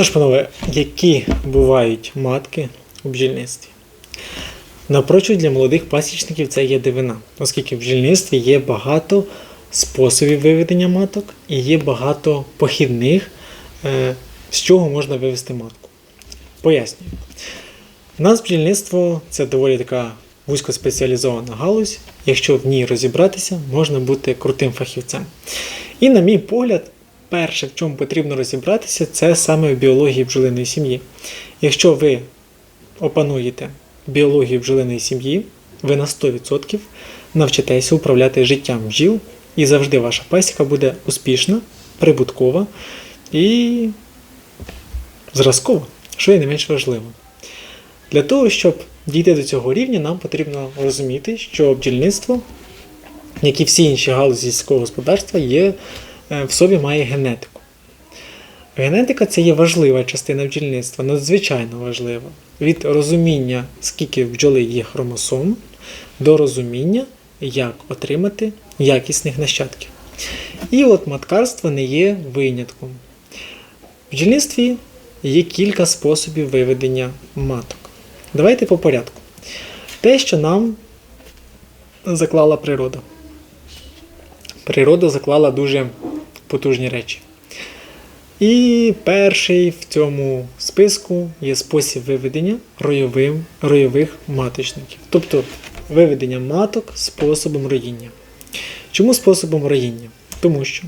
Отож, панове, які бувають матки у бджільництві? Напрочуд для молодих пасічників це є дивина, оскільки в бджільництві є багато способів виведення маток і є багато похідних, е, з чого можна вивести матку. Пояснюю. У нас бджільництво це доволі така вузькоспеціалізована галузь. Якщо в ній розібратися, можна бути крутим фахівцем. І, на мій погляд, перше, в чому потрібно розібратися, це саме в біології бджолиної сім'ї. Якщо ви опануєте біологію бджолиної сім'ї, ви на 100% навчитеся управляти життям бджіл, і завжди ваша пасіка буде успішна, прибуткова і зразкова, що є не менш важливо. Для того, щоб дійти до цього рівня, нам потрібно розуміти, що бджільництво, як і всі інші галузі сільського господарства, є, в собі має генетику. Генетика це є важлива частина бджільництва, надзвичайно важлива. Від розуміння, скільки в бджоли є хромосом, до розуміння, як отримати якісних нащадків. І от маткарство не є винятком. В бджільництві є кілька способів виведення маток. Давайте по порядку. Те, що нам заклала природа. Природа заклала дуже потужні речі. І перший в цьому списку є спосіб виведення ройовим, ройових маточників. Тобто виведення маток способом роїння. Чому способом роїння? Тому що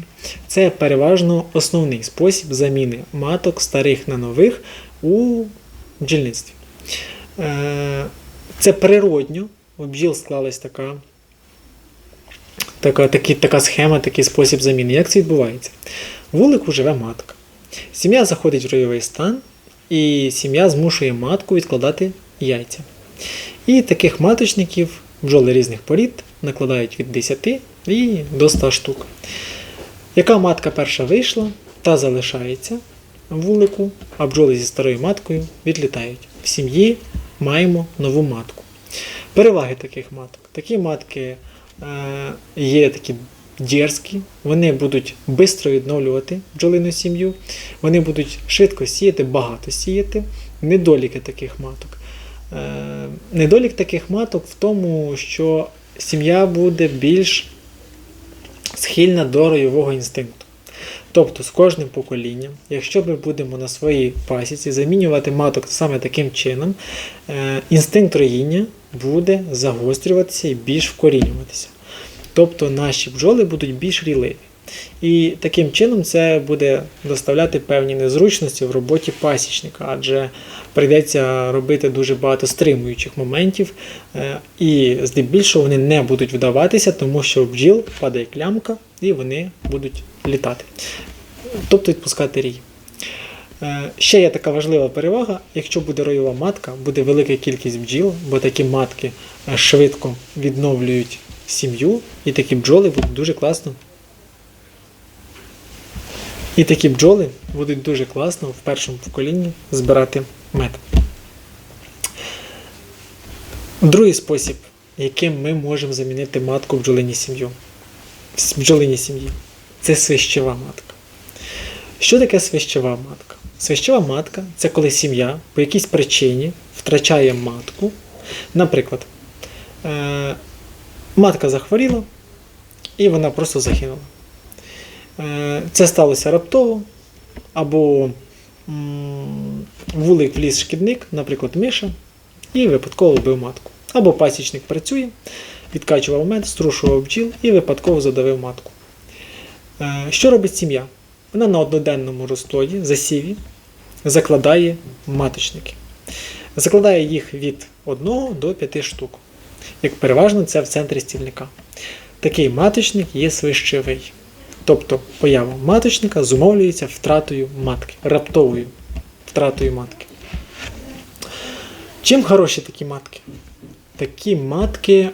це переважно основний спосіб заміни маток старих на нових у бджільництві. Е, Це природньо, у бджіл склалась така, така, такі, така схема, такий спосіб заміни. Як це відбувається? Вулику живе матка. Сім'я заходить в ройовий стан, і сім'я змушує матку відкладати яйця. І таких маточників бджоли різних порід накладають від 10 і до 100 штук. Яка матка перша вийшла, та залишається в вулику, а бджоли зі старою маткою відлітають. В сім'ї маємо нову матку. Переваги таких маток. Такі матки є такі дерзкі, вони будуть швидко відновлювати бджолину сім'ю, вони будуть швидко сіяти, багато сіяти. Недоліки таких маток. Е, недолік таких маток в тому, що сім'я буде більш схильна до ройового інстинкту. Тобто з кожним поколінням, якщо ми будемо на своїй пасіці замінювати маток саме таким чином, е, інстинкт роїння буде загострюватися і більш вкорінюватися. Тобто наші бджоли будуть більш ріливі. І таким чином це буде доставляти певні незручності в роботі пасічника, адже прийдеться робити дуже багато стримуючих моментів, е, і здебільшого вони не будуть вдаватися, тому що в бджіл падає клямка і вони будуть літати. Тобто відпускати рій. Е, Ще є така важлива перевага, якщо буде ройова матка, буде велика кількість бджіл, бо такі матки е, швидко відновлюють сім'ю, і такі бджоли будуть дуже класно. І такі бджоли будуть дуже класно в першому поколінні збирати мед. Другий спосіб, яким ми можемо замінити матку в бджолині сім'ю. В бджолині сім'ї це свищева матка. Що таке свищева матка? Свищева матка це коли сім'я по якійсь причині втрачає матку. Наприклад, е- матка захворіла і вона просто загинула. Е, Це сталося раптово, або вулик вліз шкідник, наприклад, миша, і випадково вбив матку. Або пасічник працює, відкачував мед, струшував бджіл і випадково задавив матку. Е, Що робить сім'я? Вона на одноденному розплоді, засіві, закладає маточники. Закладає їх від 1 до 5 штук. Як переважно це в центрі стільника. Такий маточник є свищевий. Тобто поява маточника зумовлюється втратою матки, раптовою втратою матки. Чим хороші такі матки? Такі матки,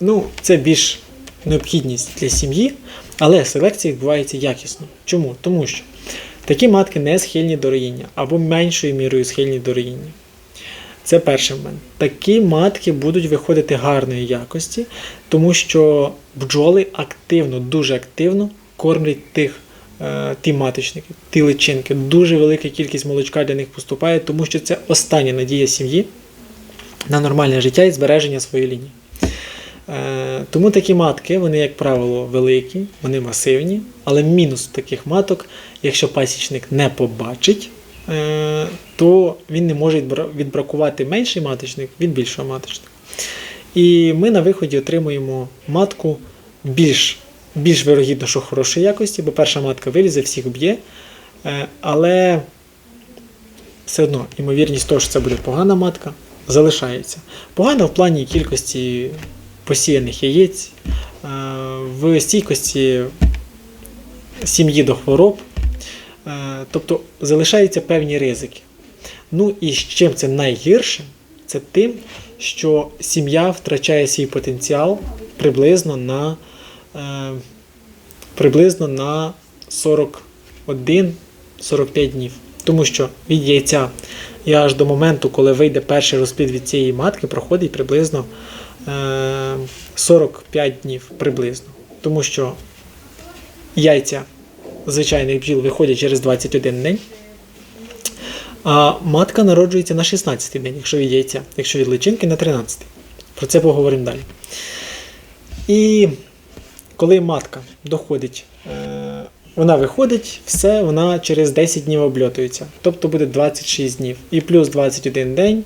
ну, це більш необхідність для сім'ї, але селекція відбувається якісно. Чому? Тому що такі матки не схильні до роїння або меншою мірою схильні до роїння. Це перший момент. Такі матки будуть виходити гарної якості, тому що бджоли активно, дуже активно кормлять тих е, ті маточники, ті личинки. Дуже велика кількість молочка для них поступає, тому що це остання надія сім'ї на нормальне життя і збереження своєї лінії. Е, Тому такі матки, вони, як правило, великі, вони масивні, але мінус таких маток, якщо пасічник не побачить, е, то він не може відбракувати менший маточник від більшого маточника. І ми на виході отримуємо матку більш, більш вирогідно, що хорошої якості, бо перша матка вилізе, всіх б'є, е, але все одно ймовірність того, що це буде погана матка, залишається. Погана в плані кількості посіяних яєць, е, в стійкості сім'ї до хвороб. Е, Тобто залишаються певні ризики. Ну і з чим це найгірше, це тим, що сім'я втрачає свій потенціал приблизно на, е, приблизно на 41-45 днів. Тому що від яйця і аж до моменту, коли вийде перший розплід від цієї матки, проходить приблизно 45 днів приблизно. Тому що яйця звичайних бджіл виходять через 21 день. А матка народжується на 16 й день, якщо від яйця, якщо від личинки на 13. й Про це поговоримо далі. І коли матка доходить, е, вона виходить, все, вона через 10 днів обльотується. Тобто буде 26 днів. І плюс 21 день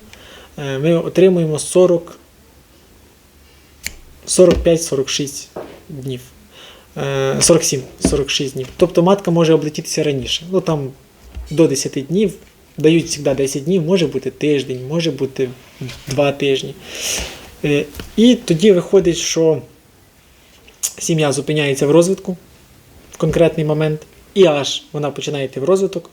е, ми отримуємо 40, 45-46 днів. Е, 47-46 днів. Тобто матка може облетітися раніше. Ну там до 10 днів. Дають завжди 10 днів, може бути тиждень, може бути 2 тижні. Е, І тоді виходить, що сім'я зупиняється в розвитку в конкретний момент, і аж вона починає йти в розвиток,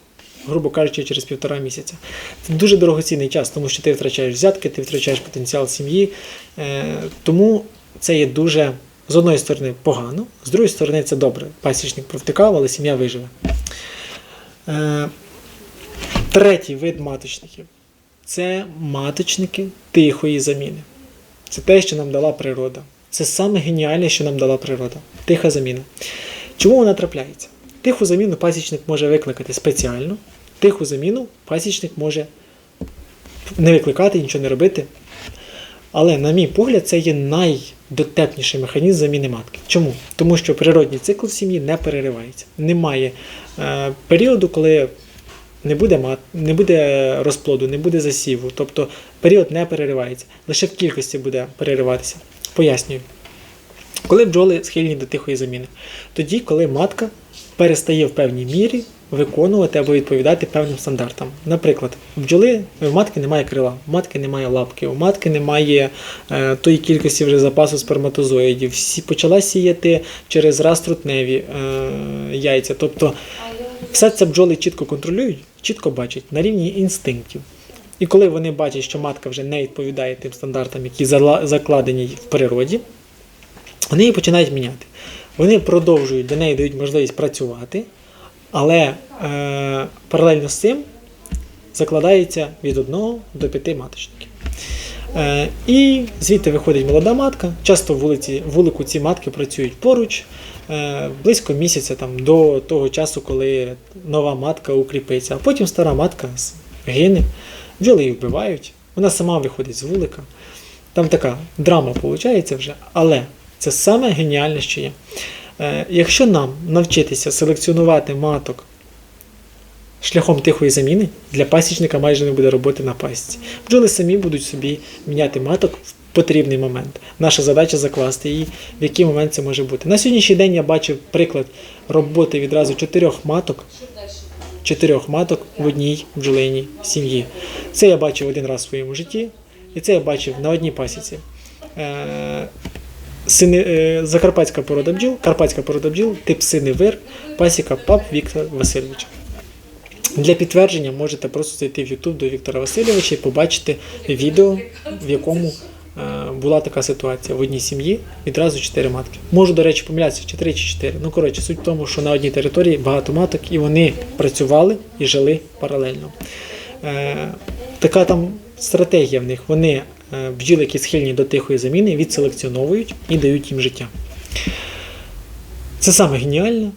грубо кажучи, через півтора місяця. Це дуже дорогоцінний час, тому що ти втрачаєш взятки, ти втрачаєш потенціал сім'ї. Е, Тому це є дуже, з одної сторони, погано, з другої сторони, це добре. Пасічник провтикав, але сім'я виживе. Е, Третій вид маточників це маточники тихої заміни. Це те, що нам дала природа. Це саме геніальне, що нам дала природа. Тиха заміна. Чому вона трапляється? Тиху заміну пасічник може викликати спеціально, тиху заміну пасічник може не викликати, нічого не робити. Але, на мій погляд, це є найдотепніший механізм заміни матки. Чому? Тому що природній цикл сім'ї не переривається. Немає е, періоду, коли не буде, мат, не буде розплоду, не буде засіву. Тобто період не переривається. Лише в кількості буде перериватися. Пояснюю. Коли бджоли схильні до тихої заміни? Тоді, коли матка перестає в певній мірі виконувати або відповідати певним стандартам. Наприклад, в бджоли в матки немає крила, в матки немає лапки, у матки немає е, тої кількості вже запасу сперматозоїдів. Всі почала сіяти через раз трутневі е, яйця. Тобто все це бджоли чітко контролюють, чітко бачать на рівні інстинктів. І коли вони бачать, що матка вже не відповідає тим стандартам, які закладені в природі, вони її починають міняти. Вони продовжують для неї дають можливість працювати, але е, паралельно з цим закладається від 1 до 5 маточників. Е, і звідти виходить молода матка. Часто вулиці, вулику ці матки працюють поруч е, близько місяця там, до того часу, коли нова матка укріпиться. А потім стара матка гине, бджоли її вбивають, вона сама виходить з вулика. Там така драма виходить вже, але це саме геніальне, що є. Е, якщо нам навчитися селекціонувати маток шляхом тихої заміни, для пасічника майже не буде роботи на пасіці. Бджоли самі будуть собі міняти маток в потрібний момент. Наша задача закласти її, в який момент це може бути. На сьогоднішній день я бачив приклад роботи відразу чотирьох маток. Чотирьох маток в одній бджолиній сім'ї. Це я бачив один раз в своєму житті, і це я бачив на одній пасіці. Сини, е, Закарпатська порода бджіл, Карпатська порода бджіл, тип синевир, пасіка ПАП Віктора Васильовича. Для підтвердження можете просто зайти в YouTube до Віктора Васильовича і побачити відео, в якому е, була така ситуація в одній сім'ї відразу чотири матки. Можу, до речі, помилятися, чи три чи чотири. Ну, коротше, суть в тому, що на одній території багато маток, і вони працювали і жили паралельно. Е, така там стратегія в них. Вони е, бджіли, які схильні до тихої заміни, відселекціоновують і дають їм життя. Це саме геніальне.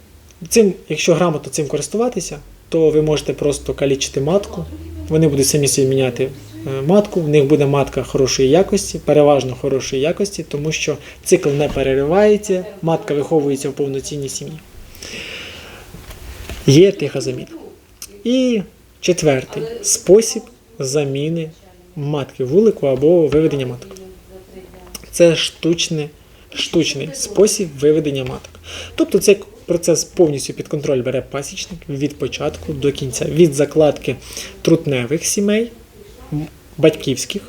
Цим, якщо грамотно цим користуватися, то ви можете просто калічити матку. Вони будуть самі собі міняти е, матку, в них буде матка хорошої якості, переважно хорошої якості, тому що цикл не переривається, матка виховується в повноцінній сім'ї. Є тиха заміна. І четвертий спосіб заміни матки вулику або виведення маток. Це штучне, штучний спосіб виведення маток. Тобто цей процес повністю під контроль бере пасічник від початку до кінця, від закладки трутневих сімей, батьківських,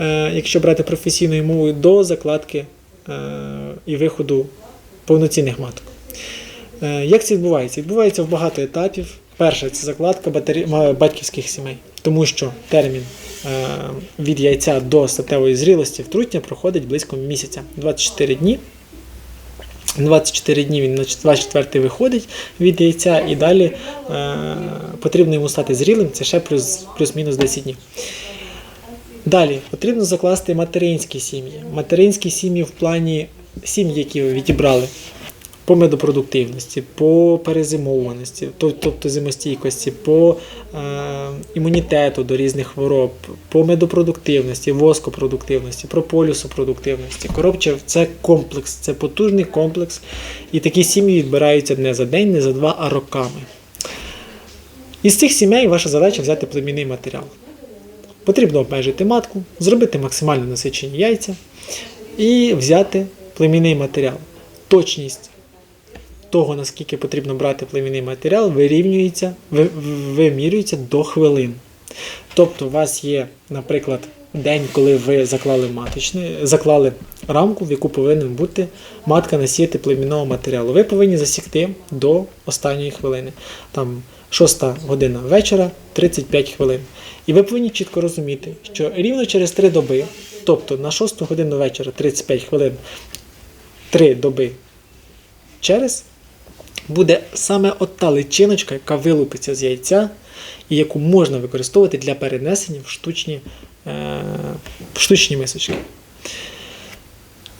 е, якщо брати професійною мовою, до закладки е, і виходу повноцінних маток. Е, Як це відбувається? Відбувається в багато етапів. Перше це закладка батьківських сімей, тому що термін е, від яйця до статевої зрілості в трутня проходить близько місяця 24 дні. 24 дні він на 24 виходить від яйця, і далі е, потрібно йому стати зрілим, це ще плюс, плюс-мінус 10 днів. Далі потрібно закласти материнські сім'ї. Материнські сім'ї в плані сім'ї, які ви відібрали по медопродуктивності, по перезимовуваності, то- тобто зимостійкості, по е, імунітету до різних хвороб, по медопродуктивності, воскопродуктивності, прополісопродуктивності. Коротше, це комплекс, це потужний комплекс. І такі сім'ї відбираються не за день, не за два, а роками. Із цих сімей ваша задача взяти племінний матеріал. Потрібно обмежити матку, зробити максимально насичені яйця і взяти племінний матеріал. Точність того, наскільки потрібно брати племінний матеріал, вирівнюється, вимірюється до хвилин. Тобто, у вас є, наприклад, день, коли ви заклали маточний, заклали рамку, в яку повинен бути матка насіяти племінного матеріалу. Ви повинні засікти до останньої хвилини. Там 6 година вечора, 35 хвилин. І ви повинні чітко розуміти, що рівно через 3 доби, тобто на 6 годину вечора 35 хвилин, 3 доби через, буде саме та личиночка, яка вилупиться з яйця, і яку можна використовувати для перенесення в штучні, е, в штучні мисочки.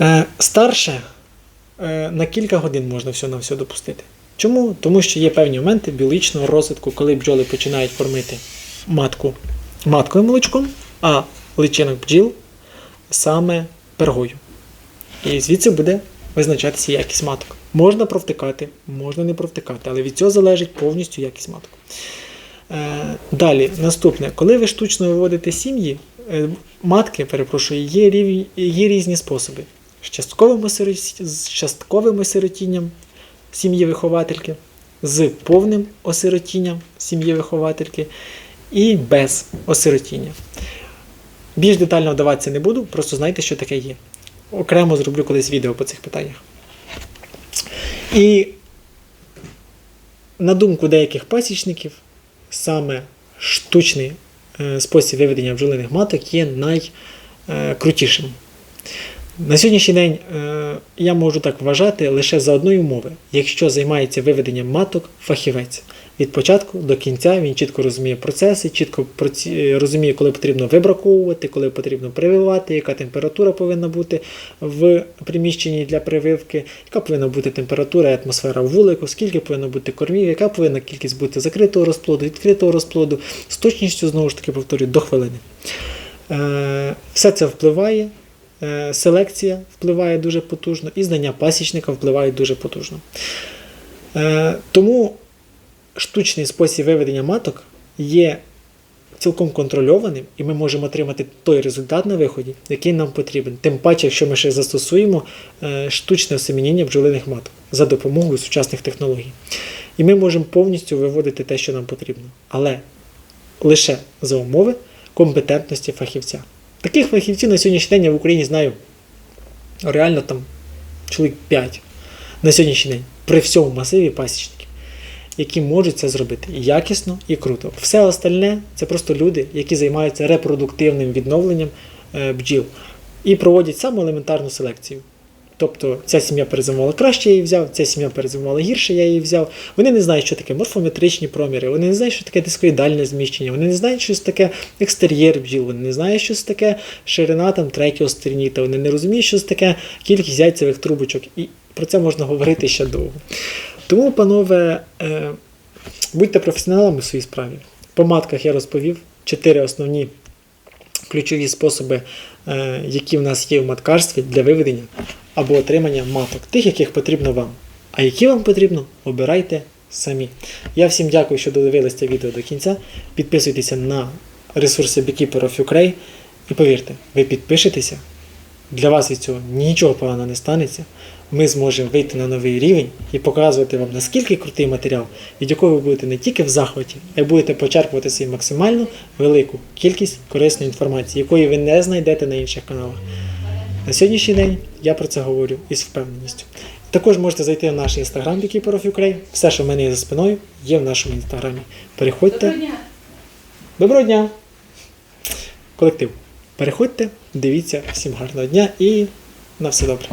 Е, старше е, на кілька годин можна все на все допустити. Чому? Тому що є певні моменти біологічного розвитку, коли бджоли починають кормити матку матковим молочком, а личинок бджіл саме пергою. І звідси буде визначатися якість маток. Можна провтикати, можна не провтикати, але від цього залежить повністю якість маток. Е, далі, наступне, коли ви штучно виводите сім'ї, е, матки, перепрошую, є, рівні, є різні способи. З частковим, з частковим осиротінням сім'ї виховательки, з повним осиротінням сім'ї виховательки і без осиротіння. Більш детально вдаватися не буду, просто знайте, що таке є. Окремо зроблю колись відео по цих питаннях. І на думку деяких пасічників, саме штучний е, спосіб виведення бджолиних маток є найкрутішим. На сьогоднішній день е, я можу так вважати лише за одної умови, якщо займається виведенням маток фахівець. Від початку до кінця він чітко розуміє процеси, чітко розуміє, коли потрібно вибраковувати, коли потрібно прививати, яка температура повинна бути в приміщенні для прививки, яка повинна бути температура і атмосфера вулику, скільки повинно бути кормів, яка повинна кількість бути закритого розплоду, відкритого розплоду, з точністю, знову ж таки, повторюю, до хвилини. Е, Все це впливає. Е, Селекція впливає дуже потужно, і знання пасічника впливають дуже потужно. Е, Тому штучний спосіб виведення маток є цілком контрольованим, і ми можемо отримати той результат на виході, який нам потрібен. Тим паче, якщо ми ще застосуємо е, штучне осемініння бджолиних маток за допомогою сучасних технологій. І ми можемо повністю виводити те, що нам потрібно. Але лише за умови компетентності фахівця. Таких фахівців на сьогоднішній день я в Україні знаю реально там чоловік 5 на сьогоднішній день при всьому масиві пасічників, які можуть це зробити якісно і круто. Все остальне це просто люди, які займаються репродуктивним відновленням е, бджіл і проводять саму елементарну селекцію. Тобто ця сім'я перезимувала краще, я її взяв, ця сім'я перезимувала гірше, я її взяв. Вони не знають, що таке морфометричні проміри, вони не знають, що таке дискоїдальне зміщення, вони не знають, що таке екстер'єр бджіл, вони не знають, що таке ширина там третього стерніта, вони не розуміють, що таке кількість яйцевих трубочок. І про це можна говорити ще довго. Тому, панове, е, будьте професіоналами в своїй справі. По матках я розповів чотири основні ключові способи, е, які в нас є в маткарстві для виведення або отримання маток, тих, яких потрібно вам. А які вам потрібно, обирайте самі. Я всім дякую, що додивились це відео до кінця. Підписуйтеся на ресурси Beekeeper of Ukraine. І повірте, ви підпишетеся, для вас від цього нічого поганого не станеться. Ми зможемо вийти на новий рівень і показувати вам, наскільки крутий матеріал, від якого ви будете не тільки в захваті, а й будете почерпувати собі максимально велику кількість корисної інформації, якої ви не знайдете на інших каналах. На сьогоднішній день я про це говорю із впевненістю. Також можете зайти в наш інстаграм Ukraine. Все, що в мене є за спиною, є в нашому інстаграмі. Переходьте. Доброго дня. Доброго дня! Колектив. Переходьте, дивіться, всім гарного дня і на все добре.